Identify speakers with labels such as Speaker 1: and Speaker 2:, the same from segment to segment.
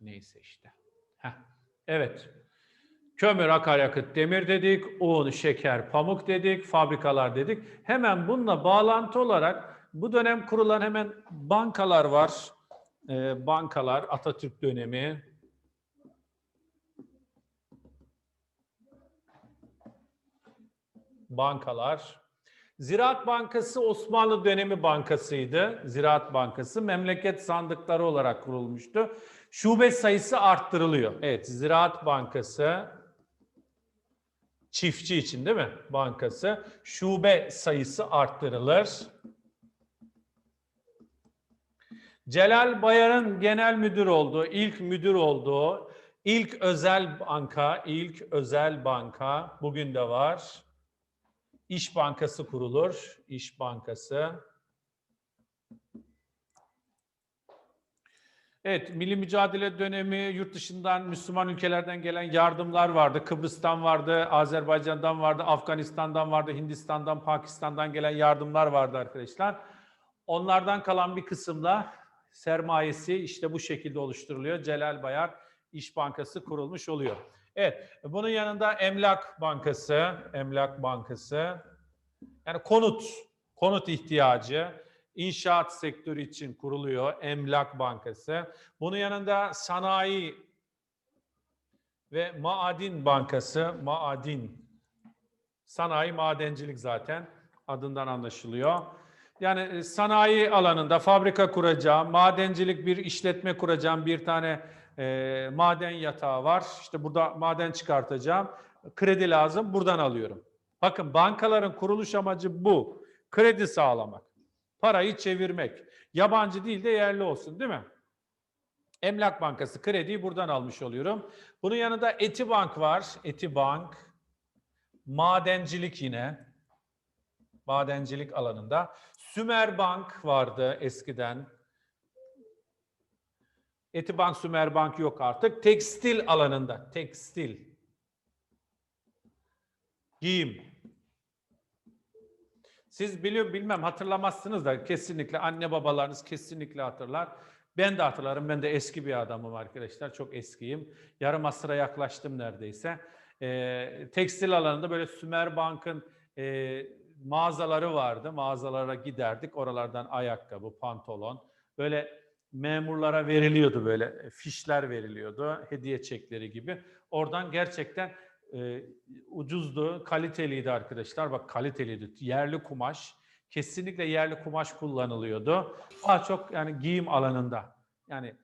Speaker 1: Neyse işte. Heh. Evet. Kömür, akaryakıt, demir dedik, un, şeker, pamuk dedik, fabrikalar dedik. Hemen bununla bağlantı olarak bu dönem kurulan hemen bankalar var. Ee, bankalar, Atatürk dönemi. Bankalar. Ziraat Bankası Osmanlı dönemi bankasıydı. Ziraat Bankası memleket sandıkları olarak kurulmuştu. Şube sayısı arttırılıyor. Evet, Ziraat Bankası çiftçi için değil mi? Bankası. Şube sayısı arttırılır. Celal Bayar'ın genel müdür olduğu, ilk müdür olduğu, ilk özel banka, ilk özel banka bugün de var. İş Bankası kurulur. İş Bankası. Evet, milli mücadele dönemi yurt dışından Müslüman ülkelerden gelen yardımlar vardı. Kıbrıs'tan vardı, Azerbaycan'dan vardı, Afganistan'dan vardı, Hindistan'dan, Pakistan'dan gelen yardımlar vardı arkadaşlar. Onlardan kalan bir kısımla sermayesi işte bu şekilde oluşturuluyor. Celal Bayar İş Bankası kurulmuş oluyor. Evet, bunun yanında Emlak Bankası, Emlak Bankası, yani konut, konut ihtiyacı, inşaat sektörü için kuruluyor Emlak Bankası. Bunun yanında Sanayi ve Maadin Bankası, Maadin, sanayi madencilik zaten adından anlaşılıyor. Yani e, sanayi alanında fabrika kuracağım, madencilik bir işletme kuracağım, bir tane e, maden yatağı var. İşte burada maden çıkartacağım. Kredi lazım, buradan alıyorum. Bakın bankaların kuruluş amacı bu. Kredi sağlamak. Parayı çevirmek. Yabancı değil de yerli olsun değil mi? Emlak Bankası krediyi buradan almış oluyorum. Bunun yanında Etibank var. Etibank. Madencilik yine. Madencilik alanında. Sümerbank vardı eskiden. Etibank, Sümerbank yok artık. Tekstil alanında. Tekstil. Giyim. Siz biliyor bilmem hatırlamazsınız da kesinlikle anne babalarınız kesinlikle hatırlar. Ben de hatırlarım. Ben de eski bir adamım arkadaşlar. Çok eskiyim. Yarım asıra yaklaştım neredeyse. Ee, tekstil alanında böyle Sümerbank'ın e, mağazaları vardı. Mağazalara giderdik. Oralardan ayakkabı, pantolon. Böyle memurlara veriliyordu böyle fişler veriliyordu. Hediye çekleri gibi. Oradan gerçekten e, ucuzdu, kaliteliydi arkadaşlar. Bak kaliteliydi. Yerli kumaş. Kesinlikle yerli kumaş kullanılıyordu. Daha çok yani giyim alanında. Yani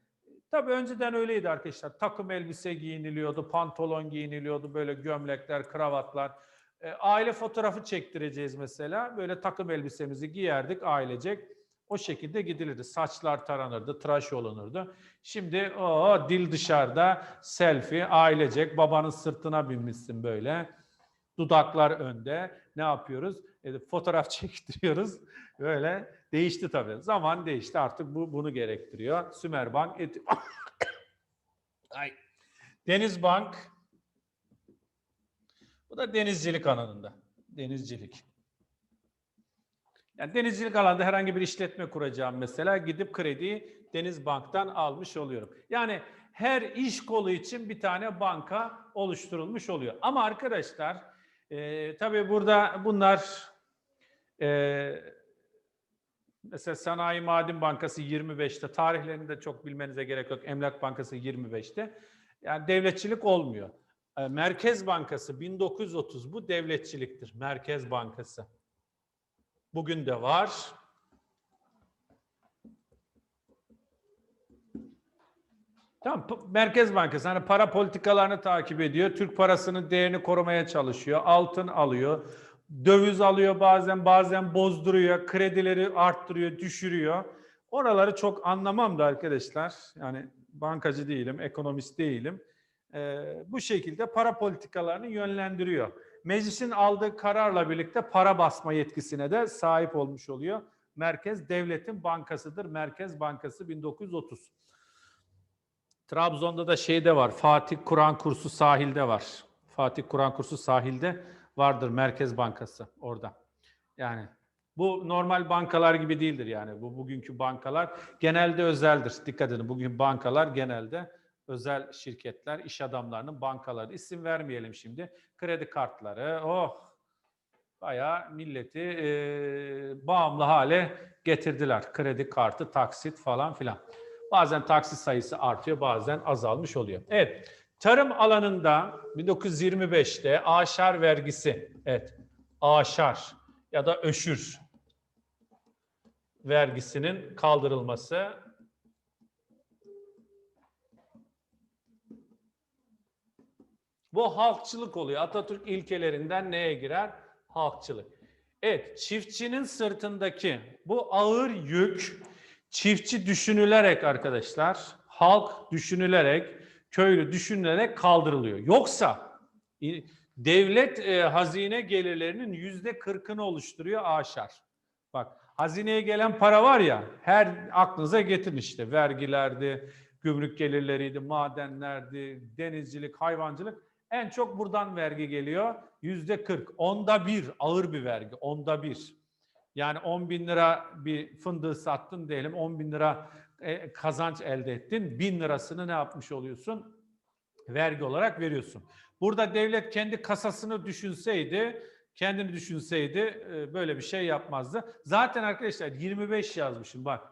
Speaker 1: tabii önceden öyleydi arkadaşlar. Takım elbise giyiniliyordu, pantolon giyiniliyordu, böyle gömlekler, kravatlar. E, aile fotoğrafı çektireceğiz mesela. Böyle takım elbisemizi giyerdik ailecek. O şekilde gidilirdi. Saçlar taranırdı, tıraş olunurdu. Şimdi o dil dışarıda selfie, ailecek babanın sırtına binmişsin böyle. Dudaklar önde. Ne yapıyoruz? E, fotoğraf çektiriyoruz. Böyle değişti tabii. Zaman değişti artık bu bunu gerektiriyor. Sümerbank, et Ay. Denizbank. Bu da denizcilik alanında. Denizcilik. Yani denizcilik alanında herhangi bir işletme kuracağım mesela gidip krediyi Denizbank'tan almış oluyorum. Yani her iş kolu için bir tane banka oluşturulmuş oluyor. Ama arkadaşlar e, tabii burada bunlar e, mesela Sanayi Maden Bankası 25'te tarihlerini de çok bilmenize gerek yok. Emlak Bankası 25'te. Yani devletçilik olmuyor. E, Merkez Bankası 1930 bu devletçiliktir. Merkez Bankası. Bugün de var. Tamam, Merkez Bankası hani para politikalarını takip ediyor. Türk parasının değerini korumaya çalışıyor. Altın alıyor. Döviz alıyor bazen, bazen bozduruyor. Kredileri arttırıyor, düşürüyor. Oraları çok anlamam da arkadaşlar. Yani bankacı değilim, ekonomist değilim. Ee, bu şekilde para politikalarını yönlendiriyor meclisin aldığı kararla birlikte para basma yetkisine de sahip olmuş oluyor. Merkez devletin bankasıdır. Merkez Bankası 1930. Trabzon'da da şeyde var. Fatih Kur'an kursu sahilde var. Fatih Kur'an kursu sahilde vardır Merkez Bankası orada. Yani bu normal bankalar gibi değildir yani. Bu bugünkü bankalar genelde özeldir. Dikkat edin bugün bankalar genelde özel şirketler, iş adamlarının bankaları isim vermeyelim şimdi. Kredi kartları, oh bayağı milleti e, bağımlı hale getirdiler. Kredi kartı, taksit falan filan. Bazen taksit sayısı artıyor, bazen azalmış oluyor. Evet, tarım alanında 1925'te aşar vergisi, evet, aşar ya da öşür vergisinin kaldırılması Bu halkçılık oluyor. Atatürk ilkelerinden neye girer? Halkçılık. Evet, çiftçinin sırtındaki bu ağır yük çiftçi düşünülerek arkadaşlar, halk düşünülerek, köylü düşünülerek kaldırılıyor. Yoksa devlet e, hazine gelirlerinin yüzde kırkını oluşturuyor aşar. Bak hazineye gelen para var ya her aklınıza getirin işte vergilerdi, gümrük gelirleriydi, madenlerdi, denizcilik, hayvancılık. En çok buradan vergi geliyor. Yüzde 40. Onda bir ağır bir vergi. Onda bir. Yani 10 bin lira bir fındığı sattın diyelim 10 bin lira e, kazanç elde ettin. Bin lirasını ne yapmış oluyorsun? Vergi olarak veriyorsun. Burada devlet kendi kasasını düşünseydi, kendini düşünseydi e, böyle bir şey yapmazdı. Zaten arkadaşlar 25 yazmışım bak.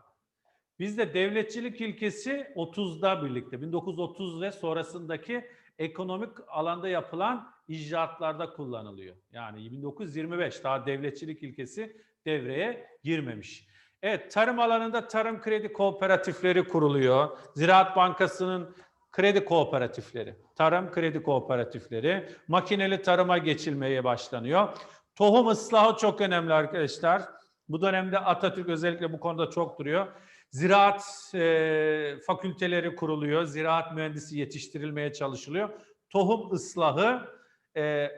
Speaker 1: Bizde devletçilik ilkesi 30'da birlikte 1930 ve sonrasındaki ekonomik alanda yapılan icraatlarda kullanılıyor. Yani 1925 daha devletçilik ilkesi devreye girmemiş. Evet tarım alanında tarım kredi kooperatifleri kuruluyor. Ziraat Bankası'nın kredi kooperatifleri, tarım kredi kooperatifleri, makineli tarıma geçilmeye başlanıyor. Tohum ıslahı çok önemli arkadaşlar. Bu dönemde Atatürk özellikle bu konuda çok duruyor. Ziraat e, fakülteleri kuruluyor, ziraat mühendisi yetiştirilmeye çalışılıyor. Tohum ıslahı, e,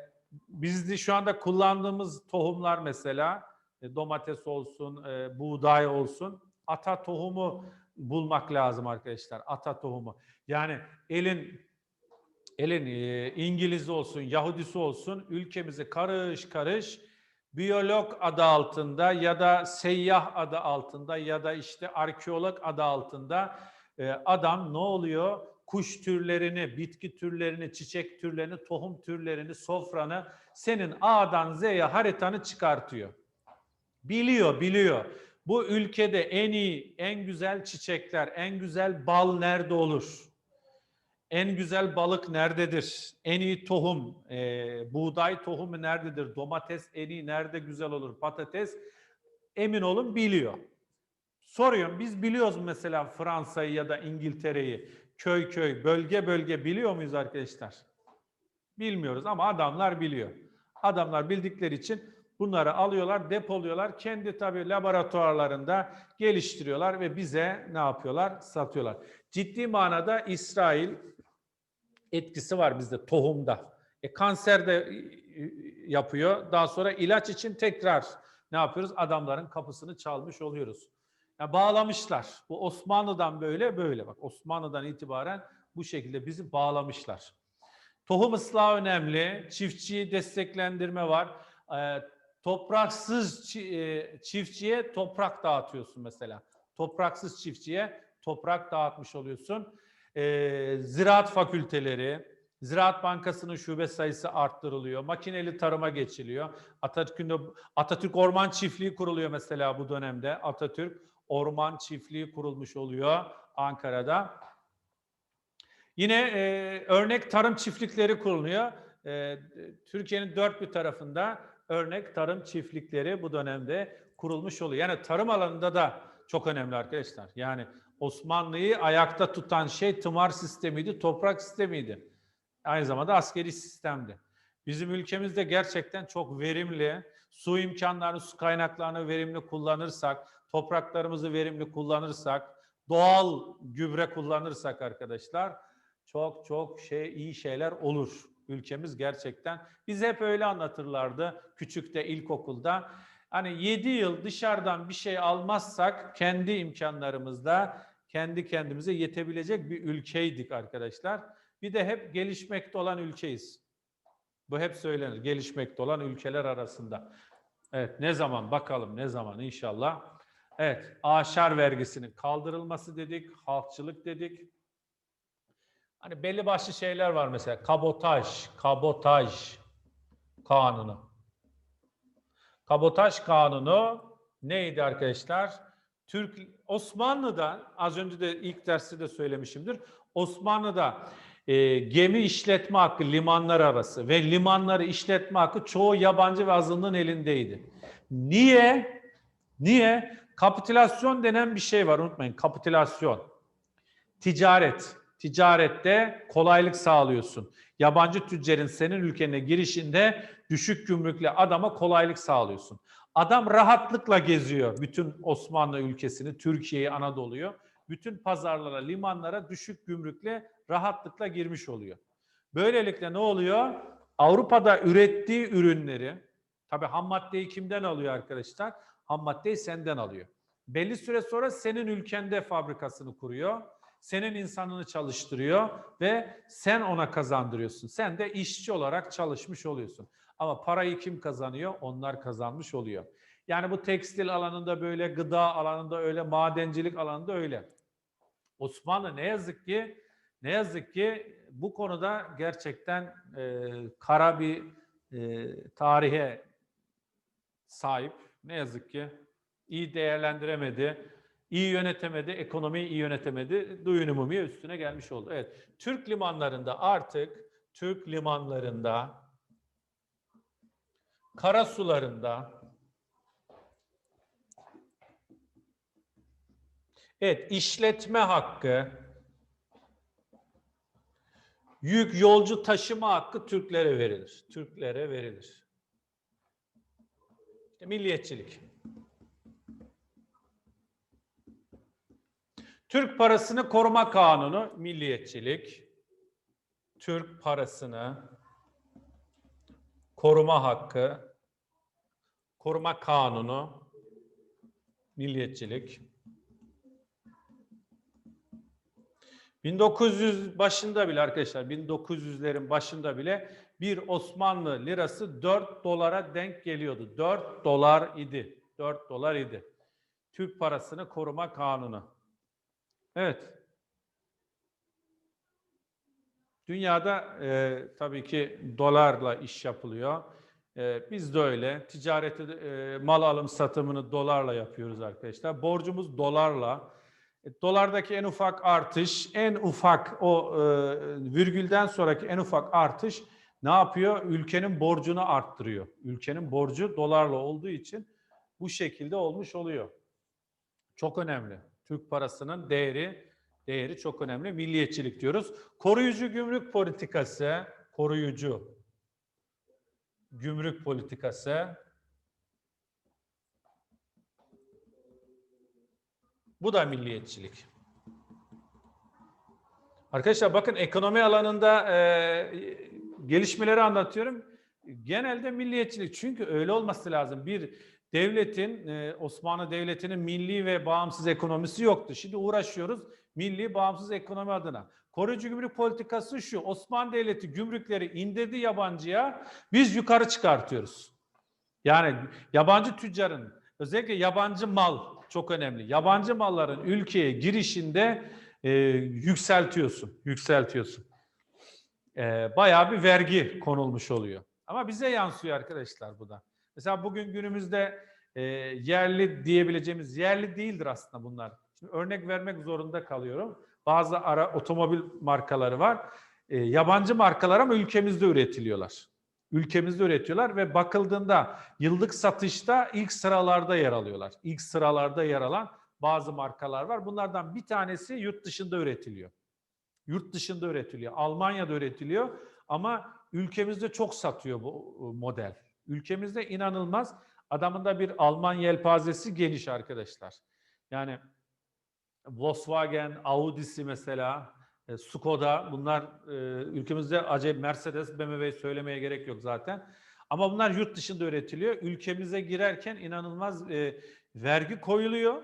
Speaker 1: biz de şu anda kullandığımız tohumlar mesela e, domates olsun, e, buğday olsun, ata tohumu bulmak lazım arkadaşlar. Ata tohumu. Yani elin elin e, İngiliz olsun, Yahudisi olsun ülkemizi karış karış biyolog adı altında ya da seyyah adı altında ya da işte arkeolog adı altında e, adam ne oluyor? Kuş türlerini, bitki türlerini, çiçek türlerini, tohum türlerini, sofranı senin A'dan Z'ye haritanı çıkartıyor. Biliyor, biliyor. Bu ülkede en iyi, en güzel çiçekler, en güzel bal nerede olur? En güzel balık nerededir? En iyi tohum, e, buğday tohumu nerededir? Domates en iyi nerede güzel olur? Patates emin olun biliyor. Soruyorum biz biliyoruz mesela Fransa'yı ya da İngiltere'yi köy köy, bölge bölge biliyor muyuz arkadaşlar? Bilmiyoruz ama adamlar biliyor. Adamlar bildikleri için bunları alıyorlar, depoluyorlar. Kendi tabii laboratuvarlarında geliştiriyorlar ve bize ne yapıyorlar? Satıyorlar. Ciddi manada İsrail etkisi var bizde tohumda. E, kanser de e, yapıyor. Daha sonra ilaç için tekrar ne yapıyoruz? Adamların kapısını çalmış oluyoruz. Ya bağlamışlar. Bu Osmanlı'dan böyle böyle bak. Osmanlı'dan itibaren bu şekilde bizi bağlamışlar. Tohum ıslahı önemli. Çiftçiyi desteklendirme var. Ee, topraksız e, çiftçiye toprak dağıtıyorsun mesela. Topraksız çiftçiye toprak dağıtmış oluyorsun. Ee, ziraat fakülteleri, Ziraat Bankası'nın şube sayısı arttırılıyor. Makineli tarıma geçiliyor. Atatürk'ün Atatürk Orman Çiftliği kuruluyor mesela bu dönemde. Atatürk Orman Çiftliği kurulmuş oluyor Ankara'da. Yine e, örnek tarım çiftlikleri kuruluyor. E, Türkiye'nin dört bir tarafında örnek tarım çiftlikleri bu dönemde kurulmuş oluyor. Yani tarım alanında da çok önemli arkadaşlar. Yani Osmanlı'yı ayakta tutan şey tımar sistemiydi, toprak sistemiydi. Aynı zamanda askeri sistemdi. Bizim ülkemizde gerçekten çok verimli, su imkanlarını, su kaynaklarını verimli kullanırsak, topraklarımızı verimli kullanırsak, doğal gübre kullanırsak arkadaşlar çok çok şey iyi şeyler olur. Ülkemiz gerçekten biz hep öyle anlatırlardı küçükte ilkokulda. Hani 7 yıl dışarıdan bir şey almazsak kendi imkanlarımızda kendi kendimize yetebilecek bir ülkeydik arkadaşlar. Bir de hep gelişmekte olan ülkeyiz. Bu hep söylenir. Gelişmekte olan ülkeler arasında. Evet ne zaman bakalım ne zaman inşallah. Evet aşar vergisinin kaldırılması dedik, halkçılık dedik. Hani belli başlı şeyler var mesela kabotaj, kabotaj kanunu. Kabotaj kanunu neydi arkadaşlar? Türk Osmanlı'da az önce de ilk derste de söylemişimdir. Osmanlı'da e, gemi işletme hakkı limanlar arası ve limanları işletme hakkı çoğu yabancı ve azınlığın elindeydi. Niye? Niye? Kapitülasyon denen bir şey var unutmayın. Kapitülasyon. Ticaret. Ticarette kolaylık sağlıyorsun. Yabancı tüccarın senin ülkene girişinde düşük gümrükle adama kolaylık sağlıyorsun. Adam rahatlıkla geziyor bütün Osmanlı ülkesini, Türkiye'yi, Anadolu'yu. Bütün pazarlara, limanlara düşük gümrükle rahatlıkla girmiş oluyor. Böylelikle ne oluyor? Avrupa'da ürettiği ürünleri, tabii ham maddeyi kimden alıyor arkadaşlar? Ham maddeyi senden alıyor. Belli süre sonra senin ülkende fabrikasını kuruyor. Senin insanını çalıştırıyor ve sen ona kazandırıyorsun. Sen de işçi olarak çalışmış oluyorsun. Ama parayı kim kazanıyor? Onlar kazanmış oluyor. Yani bu tekstil alanında böyle, gıda alanında öyle, madencilik alanında öyle. Osmanlı ne yazık ki ne yazık ki bu konuda gerçekten e, kara bir e, tarihe sahip. Ne yazık ki iyi değerlendiremedi, iyi yönetemedi, ekonomiyi iyi yönetemedi. Duyun umumiye üstüne gelmiş oldu. Evet, Türk limanlarında artık Türk limanlarında kara sularında Evet, işletme hakkı, yük yolcu taşıma hakkı Türklere verilir. Türklere verilir. İşte milliyetçilik. Türk parasını koruma kanunu milliyetçilik. Türk parasını koruma hakkı, koruma kanunu, milliyetçilik. 1900 başında bile arkadaşlar 1900'lerin başında bile bir Osmanlı lirası 4 dolara denk geliyordu. 4 dolar idi. 4 dolar idi. Türk parasını koruma kanunu. Evet. Dünyada e, tabii ki dolarla iş yapılıyor. E, biz de öyle. Ticareti, e, mal alım satımını dolarla yapıyoruz arkadaşlar. Borcumuz dolarla. E, dolardaki en ufak artış, en ufak o e, virgülden sonraki en ufak artış ne yapıyor? Ülkenin borcunu arttırıyor. Ülkenin borcu dolarla olduğu için bu şekilde olmuş oluyor. Çok önemli. Türk parasının değeri değeri çok önemli. Milliyetçilik diyoruz. Koruyucu gümrük politikası, koruyucu gümrük politikası. Bu da milliyetçilik. Arkadaşlar bakın ekonomi alanında e, gelişmeleri anlatıyorum. Genelde milliyetçilik. Çünkü öyle olması lazım. Bir devletin, e, Osmanlı Devleti'nin milli ve bağımsız ekonomisi yoktu. Şimdi uğraşıyoruz milli bağımsız ekonomi adına. Koruyucu gümrük politikası şu. Osmanlı Devleti gümrükleri indirdi yabancıya. Biz yukarı çıkartıyoruz. Yani yabancı tüccarın özellikle yabancı mal çok önemli. Yabancı malların ülkeye girişinde e, yükseltiyorsun. Yükseltiyorsun. E, bayağı bir vergi konulmuş oluyor. Ama bize yansıyor arkadaşlar bu da. Mesela bugün günümüzde e, yerli diyebileceğimiz yerli değildir aslında bunlar. Şimdi örnek vermek zorunda kalıyorum. Bazı ara otomobil markaları var. E, yabancı markalar ama ülkemizde üretiliyorlar. Ülkemizde üretiyorlar ve bakıldığında yıllık satışta ilk sıralarda yer alıyorlar. İlk sıralarda yer alan bazı markalar var. Bunlardan bir tanesi yurt dışında üretiliyor. Yurt dışında üretiliyor. Almanya'da üretiliyor ama ülkemizde çok satıyor bu model. Ülkemizde inanılmaz. Adamın da bir Alman yelpazesi geniş arkadaşlar. Yani Volkswagen, Audi'si mesela, e, Skoda bunlar e, ülkemizde acayip Mercedes, BMW söylemeye gerek yok zaten. Ama bunlar yurt dışında üretiliyor. Ülkemize girerken inanılmaz e, vergi koyuluyor.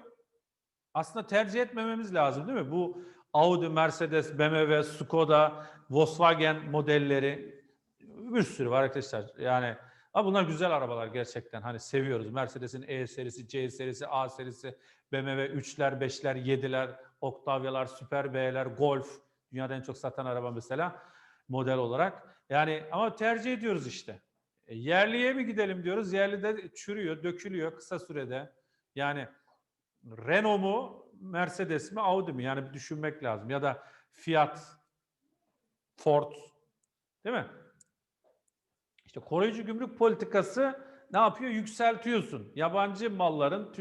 Speaker 1: Aslında tercih etmememiz lazım değil mi? Bu Audi, Mercedes, BMW, Skoda, Volkswagen modelleri bir sürü var arkadaşlar. Yani ama bunlar güzel arabalar gerçekten. Hani seviyoruz. Mercedes'in E serisi, C serisi, A serisi, BMW 3'ler, 5'ler, 7'ler, Octavia'lar, Super B'ler, Golf. Dünyada en çok satan araba mesela model olarak. Yani ama tercih ediyoruz işte. E, yerliye mi gidelim diyoruz. Yerli de çürüyor, dökülüyor kısa sürede. Yani Renault mu, Mercedes mi, Audi mi? Yani düşünmek lazım. Ya da Fiat, Ford, değil mi? İşte koruyucu gümrük politikası ne yapıyor? Yükseltiyorsun. Yabancı malların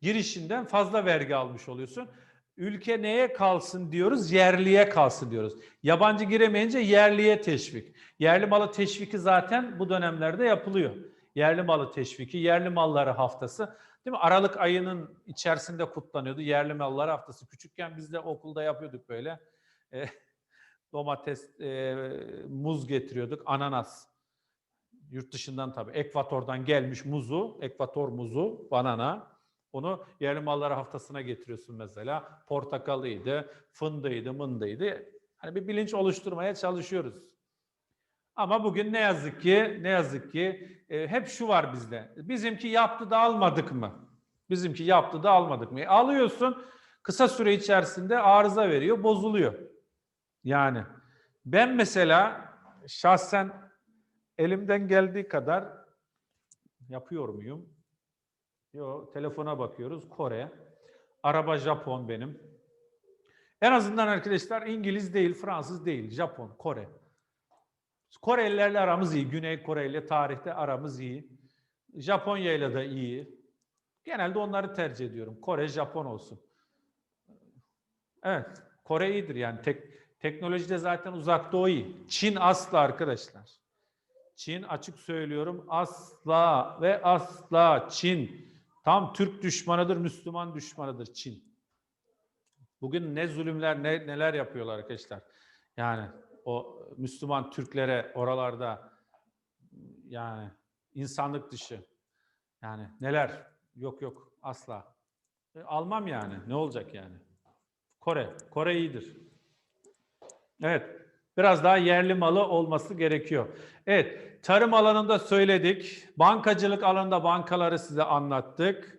Speaker 1: girişinden fazla vergi almış oluyorsun. Ülke neye kalsın diyoruz? Yerliye kalsın diyoruz. Yabancı giremeyince yerliye teşvik. Yerli malı teşviki zaten bu dönemlerde yapılıyor. Yerli malı teşviki, yerli malları haftası. Değil mi? Aralık ayının içerisinde kutlanıyordu yerli malları haftası. Küçükken biz de okulda yapıyorduk böyle. E, domates, e, muz getiriyorduk, ananas. Yurt dışından tabii. Ekvator'dan gelmiş muzu, ekvator muzu, banana. Onu yerli malları haftasına getiriyorsun mesela. Portakalıydı, fındıydı, mındıydı. Hani bir bilinç oluşturmaya çalışıyoruz. Ama bugün ne yazık ki, ne yazık ki e, hep şu var bizde. Bizimki yaptı da almadık mı? Bizimki yaptı da almadık mı? E, alıyorsun, kısa süre içerisinde arıza veriyor, bozuluyor. Yani ben mesela şahsen elimden geldiği kadar yapıyor muyum? Yo, telefona bakıyoruz. Kore. Araba Japon benim. En azından arkadaşlar İngiliz değil, Fransız değil, Japon, Kore. Korelilerle aramız iyi. Güney Kore ile tarihte aramız iyi. Japonya ile de iyi. Genelde onları tercih ediyorum. Kore, Japon olsun. Evet, Kore iyidir yani. Tek, teknolojide zaten uzak doğu iyi. Çin asla arkadaşlar. Çin açık söylüyorum asla ve asla Çin tam Türk düşmanıdır, Müslüman düşmanıdır Çin. Bugün ne zulümler ne neler yapıyorlar arkadaşlar. Yani o Müslüman Türklere oralarda yani insanlık dışı yani neler yok yok asla. E, almam yani ne olacak yani. Kore, Kore iyidir. Evet. Biraz daha yerli malı olması gerekiyor. Evet, tarım alanında söyledik. Bankacılık alanında bankaları size anlattık.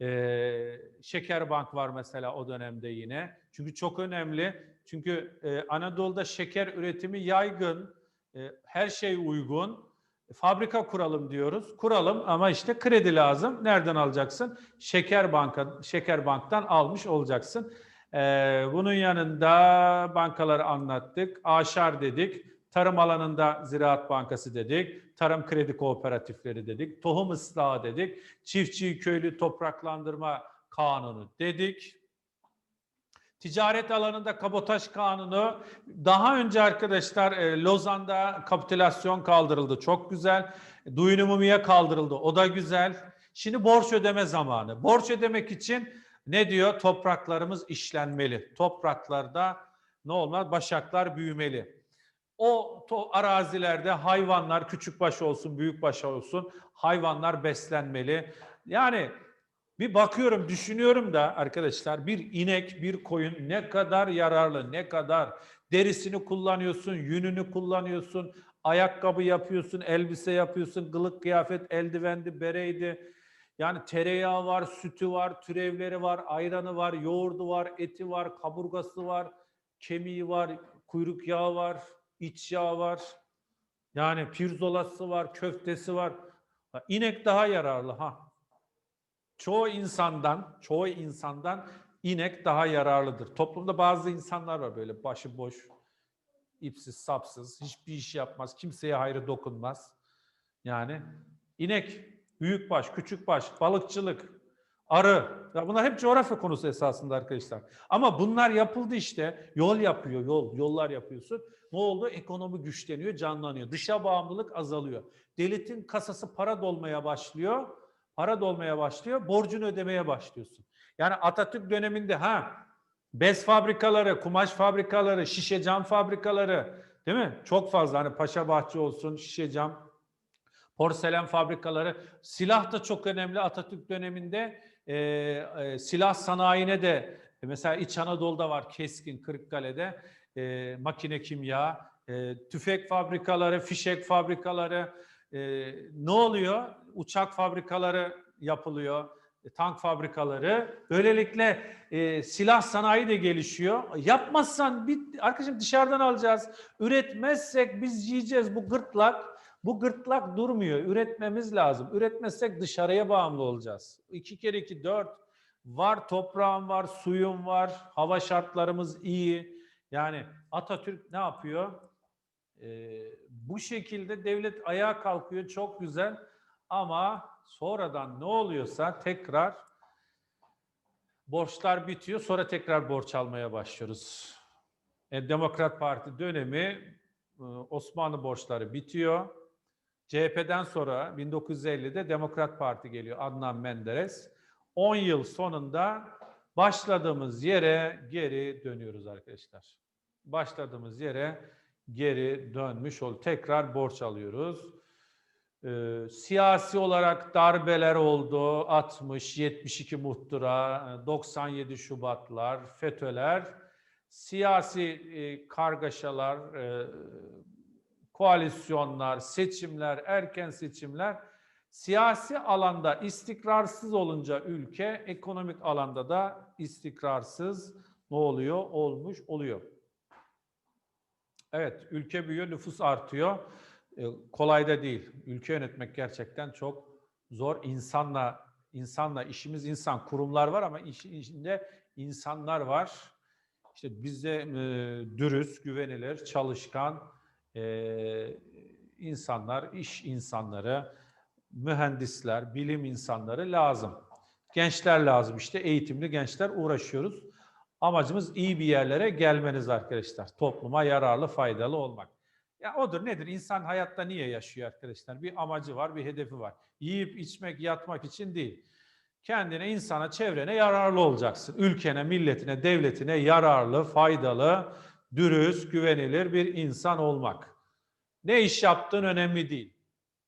Speaker 1: Ee, Şeker Bank var mesela o dönemde yine. Çünkü çok önemli. Çünkü e, Anadolu'da şeker üretimi yaygın. E, her şey uygun. Fabrika kuralım diyoruz. Kuralım ama işte kredi lazım. Nereden alacaksın? Şeker Banka, Şeker Bank'tan almış olacaksın. Ee, bunun yanında bankaları anlattık. Aşar dedik. Tarım alanında Ziraat Bankası dedik. Tarım kredi kooperatifleri dedik. Tohum ıslahı dedik. Çiftçi köylü topraklandırma kanunu dedik. Ticaret alanında kabotaj kanunu daha önce arkadaşlar e, Lozan'da kapitülasyon kaldırıldı. Çok güzel. Duyunumumiye kaldırıldı. O da güzel. Şimdi borç ödeme zamanı. Borç ödemek için ne diyor? Topraklarımız işlenmeli. Topraklarda ne olmaz? Başaklar büyümeli. O to- arazilerde hayvanlar küçük baş olsun, büyük baş olsun hayvanlar beslenmeli. Yani bir bakıyorum, düşünüyorum da arkadaşlar bir inek, bir koyun ne kadar yararlı, ne kadar derisini kullanıyorsun, yününü kullanıyorsun, ayakkabı yapıyorsun, elbise yapıyorsun, kılık kıyafet, eldivendi, bereydi. Yani tereyağı var, sütü var, türevleri var, ayranı var, yoğurdu var, eti var, kaburgası var, kemiği var, kuyruk yağı var, iç yağı var. Yani pirzolası var, köftesi var. İnek daha yararlı ha. Çoğu insandan, çoğu insandan inek daha yararlıdır. Toplumda bazı insanlar var böyle başıboş, ipsiz, sapsız, hiçbir iş yapmaz, kimseye hayrı dokunmaz. Yani inek, büyükbaş, küçükbaş, balıkçılık, arı. Ya bunlar hep coğrafya konusu esasında arkadaşlar. Ama bunlar yapıldı işte. Yol yapıyor, yol, yollar yapıyorsun. Ne oldu? Ekonomi güçleniyor, canlanıyor. Dışa bağımlılık azalıyor. Devletin kasası para dolmaya başlıyor. Para dolmaya başlıyor, borcunu ödemeye başlıyorsun. Yani Atatürk döneminde ha bez fabrikaları, kumaş fabrikaları, şişe cam fabrikaları değil mi? Çok fazla hani Paşa Bahçe olsun, şişe cam, porselen fabrikaları, silah da çok önemli Atatürk döneminde. e, e, silah sanayine de e, mesela İç Anadolu'da var Keskin, Kırıkkale'de e, makine kimya, e, tüfek fabrikaları, fişek fabrikaları, e, ne oluyor? Uçak fabrikaları yapılıyor. e, tank fabrikaları. Böylelikle e, silah sanayi de gelişiyor. Yapmazsan bir arkadaşım dışarıdan alacağız. Üretmezsek biz yiyeceğiz bu gırtlak. Bu gırtlak durmuyor. Üretmemiz lazım. Üretmezsek dışarıya bağımlı olacağız. İki kere iki dört. Var toprağım var, suyum var, hava şartlarımız iyi. Yani Atatürk ne yapıyor? Ee, bu şekilde devlet ayağa kalkıyor çok güzel ama sonradan ne oluyorsa tekrar borçlar bitiyor sonra tekrar borç almaya başlıyoruz. E, Demokrat Parti dönemi e, Osmanlı borçları bitiyor. CHP'den sonra 1950'de Demokrat Parti geliyor Adnan Menderes. 10 yıl sonunda başladığımız yere geri dönüyoruz arkadaşlar. Başladığımız yere geri dönmüş ol. Tekrar borç alıyoruz. Ee, siyasi olarak darbeler oldu. 60, 72 muhtıra, 97 Şubatlar, FETÖ'ler, siyasi e, kargaşalar, e, koalisyonlar, seçimler, erken seçimler siyasi alanda istikrarsız olunca ülke ekonomik alanda da istikrarsız ne oluyor? Olmuş oluyor. Evet, ülke büyüyor, nüfus artıyor. Ee, kolay da değil. Ülke yönetmek gerçekten çok zor. İnsanla insanla işimiz insan. Kurumlar var ama işin içinde insanlar var. İşte bizde e, dürüst, güvenilir, çalışkan e, insanlar, iş insanları, mühendisler, bilim insanları lazım. Gençler lazım işte eğitimli gençler uğraşıyoruz. Amacımız iyi bir yerlere gelmeniz arkadaşlar. Topluma yararlı, faydalı olmak. Ya odur nedir? İnsan hayatta niye yaşıyor arkadaşlar? Bir amacı var, bir hedefi var. Yiyip içmek, yatmak için değil. Kendine, insana, çevrene yararlı olacaksın. Ülkene, milletine, devletine yararlı, faydalı, dürüst, güvenilir bir insan olmak. Ne iş yaptığın önemli değil.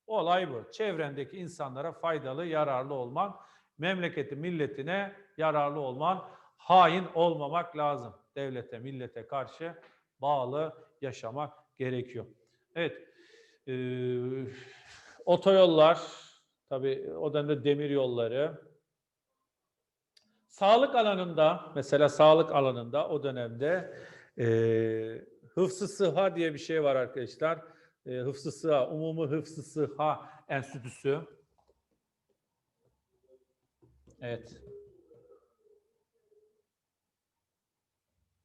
Speaker 1: Olay bu. Çevrendeki insanlara faydalı, yararlı olman, memleketi, milletine yararlı olman, hain olmamak lazım. Devlete, millete karşı bağlı yaşamak gerekiyor. Evet, e, otoyollar, tabii o dönemde demir yolları, sağlık alanında, mesela sağlık alanında o dönemde e, hıfzı sıha diye bir şey var arkadaşlar. E, hıfzı sıha, umumi hıfzı sıha enstitüsü. Evet.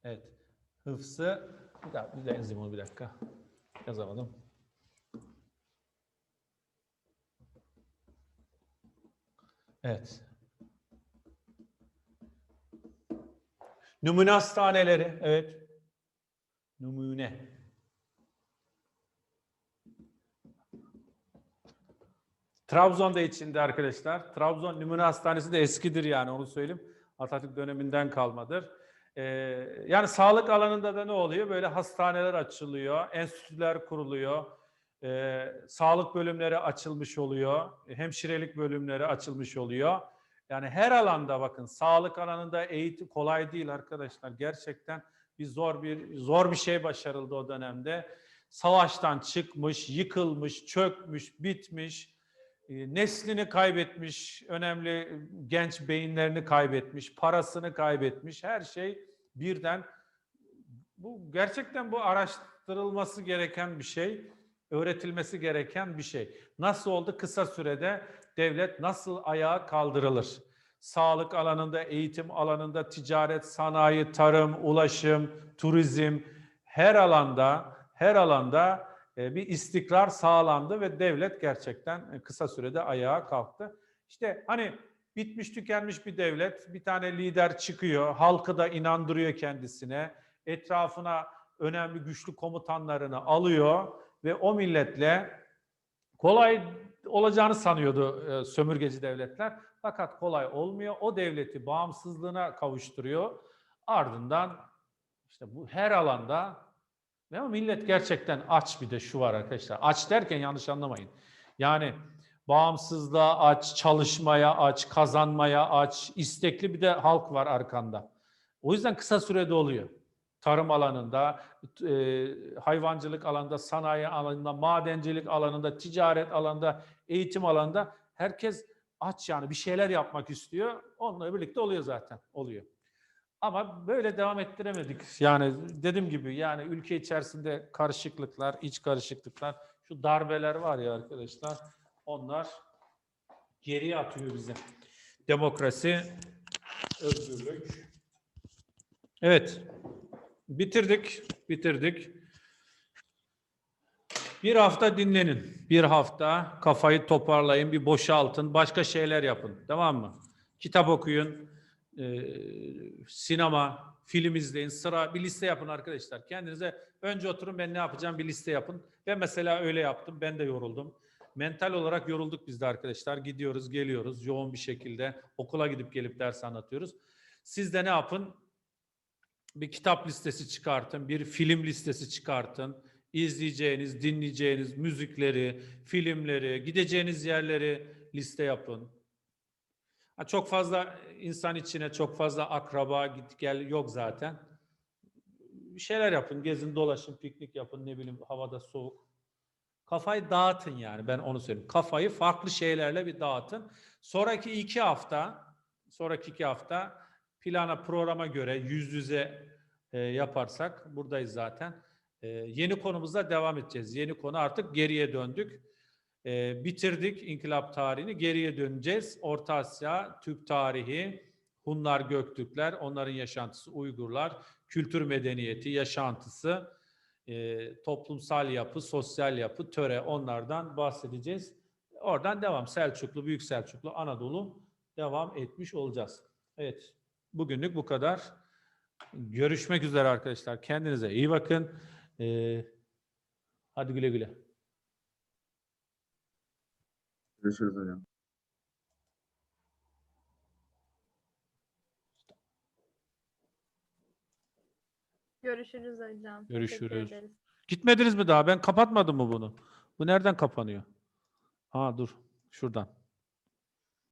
Speaker 1: Evet. Hıfzı bir dakika, bir onu bir dakika. Yazamadım. Evet. Numune hastaneleri, evet. Numune. Trabzon'da içinde arkadaşlar. Trabzon Numune Hastanesi de eskidir yani onu söyleyeyim. Atatürk döneminden kalmadır. Ee, yani sağlık alanında da ne oluyor? Böyle hastaneler açılıyor, enstitüler kuruluyor, e, sağlık bölümleri açılmış oluyor, hemşirelik bölümleri açılmış oluyor. Yani her alanda bakın sağlık alanında eğitim kolay değil arkadaşlar. Gerçekten bir zor bir zor bir şey başarıldı o dönemde. Savaştan çıkmış, yıkılmış, çökmüş, bitmiş, e, neslini kaybetmiş, önemli genç beyinlerini kaybetmiş, parasını kaybetmiş. Her şey birden bu gerçekten bu araştırılması gereken bir şey, öğretilmesi gereken bir şey. Nasıl oldu kısa sürede devlet nasıl ayağa kaldırılır? Sağlık alanında, eğitim alanında, ticaret, sanayi, tarım, ulaşım, turizm her alanda her alanda e, bir istikrar sağlandı ve devlet gerçekten e, kısa sürede ayağa kalktı. İşte hani bitmiş tükenmiş bir devlet, bir tane lider çıkıyor, halkı da inandırıyor kendisine, etrafına önemli güçlü komutanlarını alıyor ve o milletle kolay olacağını sanıyordu e, sömürgeci devletler. Fakat kolay olmuyor. O devleti bağımsızlığına kavuşturuyor. Ardından işte bu her alanda ama millet gerçekten aç bir de şu var arkadaşlar. Aç derken yanlış anlamayın. Yani bağımsızlığa aç, çalışmaya aç, kazanmaya aç, istekli bir de halk var arkanda. O yüzden kısa sürede oluyor. Tarım alanında, e, hayvancılık alanında, sanayi alanında, madencilik alanında, ticaret alanında, eğitim alanında herkes aç yani bir şeyler yapmak istiyor. Onunla birlikte oluyor zaten. Oluyor. Ama böyle devam ettiremedik. Yani dediğim gibi yani ülke içerisinde karışıklıklar, iç karışıklıklar, şu darbeler var ya arkadaşlar. Onlar geriye atıyor bizi. Demokrasi, özgürlük. Evet. Bitirdik. Bitirdik. Bir hafta dinlenin. Bir hafta kafayı toparlayın, bir boşaltın, başka şeyler yapın. Tamam mı? Kitap okuyun, e, sinema, film izleyin, sıra bir liste yapın arkadaşlar. Kendinize önce oturun ben ne yapacağım bir liste yapın. Ben mesela öyle yaptım. Ben de yoruldum. Mental olarak yorulduk biz de arkadaşlar. Gidiyoruz, geliyoruz yoğun bir şekilde. Okula gidip gelip ders anlatıyoruz. Siz de ne yapın? Bir kitap listesi çıkartın, bir film listesi çıkartın. İzleyeceğiniz, dinleyeceğiniz müzikleri, filmleri, gideceğiniz yerleri liste yapın. Çok fazla insan içine, çok fazla akraba git gel yok zaten. Bir şeyler yapın, gezin, dolaşın, piknik yapın, ne bileyim havada soğuk. Kafayı dağıtın yani ben onu söyleyeyim. Kafayı farklı şeylerle bir dağıtın. Sonraki iki hafta, sonraki iki hafta plana programa göre yüz yüze e, yaparsak buradayız zaten. E, yeni konumuzda devam edeceğiz. Yeni konu artık geriye döndük. E, bitirdik inkılap tarihini. Geriye döneceğiz. Orta Asya, Türk tarihi, Hunlar, Göktürkler, onların yaşantısı, Uygurlar, kültür medeniyeti, yaşantısı, e, toplumsal yapı, sosyal yapı, töre onlardan bahsedeceğiz. Oradan devam. Selçuklu, Büyük Selçuklu, Anadolu devam etmiş olacağız. Evet. Bugünlük bu kadar. Görüşmek üzere arkadaşlar. Kendinize iyi bakın. Ee, hadi güle güle.
Speaker 2: Görüşürüz hocam.
Speaker 3: Görüşürüz hocam.
Speaker 1: Görüşürüz. Gitmediniz mi daha? Ben kapatmadım mı bunu? Bu nereden kapanıyor? Aa dur. Şuradan.